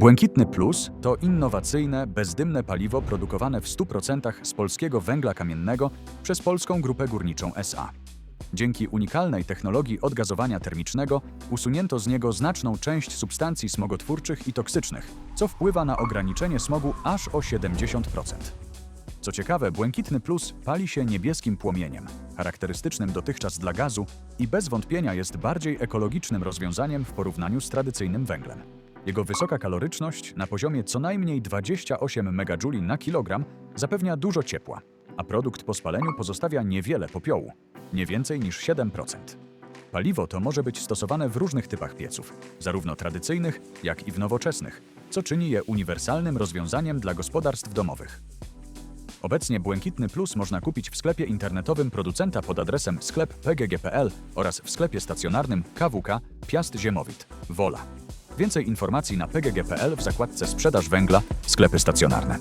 Błękitny Plus to innowacyjne, bezdymne paliwo produkowane w 100% z polskiego węgla kamiennego przez Polską Grupę Górniczą SA. Dzięki unikalnej technologii odgazowania termicznego usunięto z niego znaczną część substancji smogotwórczych i toksycznych, co wpływa na ograniczenie smogu aż o 70%. Co ciekawe, Błękitny Plus pali się niebieskim płomieniem, charakterystycznym dotychczas dla gazu i bez wątpienia jest bardziej ekologicznym rozwiązaniem w porównaniu z tradycyjnym węglem. Jego wysoka kaloryczność na poziomie co najmniej 28 MJ na kilogram zapewnia dużo ciepła, a produkt po spaleniu pozostawia niewiele popiołu, nie więcej niż 7%. Paliwo to może być stosowane w różnych typach pieców, zarówno tradycyjnych, jak i w nowoczesnych, co czyni je uniwersalnym rozwiązaniem dla gospodarstw domowych. Obecnie Błękitny Plus można kupić w sklepie internetowym producenta pod adresem sklep pgg.pl oraz w sklepie stacjonarnym KWK Piast Ziemowit, Wola. Więcej informacji na pgg.pl w zakładce Sprzedaż węgla, sklepy stacjonarne.